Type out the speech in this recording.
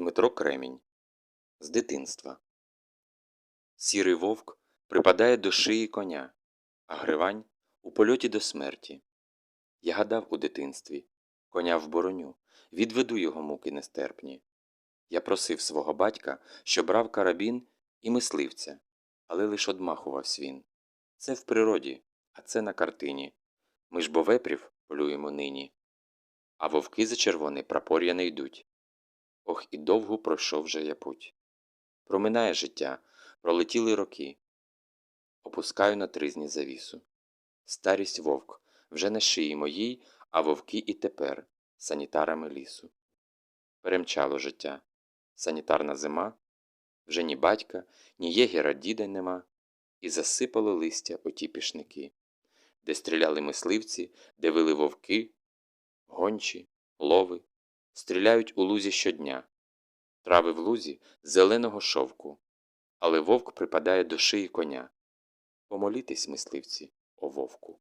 Дмитро Кремінь З дитинства Сірий вовк припадає до шиї коня, а гривань у польоті до смерті. Я гадав у дитинстві, коня в бороню, відведу його муки нестерпні. Я просив свого батька, що брав карабін і мисливця, але лиш одмахувався він. Це в природі, а це на картині. Ми ж бо вепрів полюємо нині, а вовки за червоний прапор'я не йдуть. Ох, і довго пройшов же я путь. Проминає життя, пролетіли роки. Опускаю на тризні завісу. Старість вовк вже не шиї моїй, а вовки і тепер санітарами лісу. Перемчало життя. Санітарна зима, вже ні батька, ні єгера діда нема, і засипало листя оті пішники, де стріляли мисливці, де вили вовки, гончі, лови, стріляють у лузі щодня, трави в лузі зеленого шовку, але вовк припадає до шиї коня. Помолітесь, мисливці, о вовку.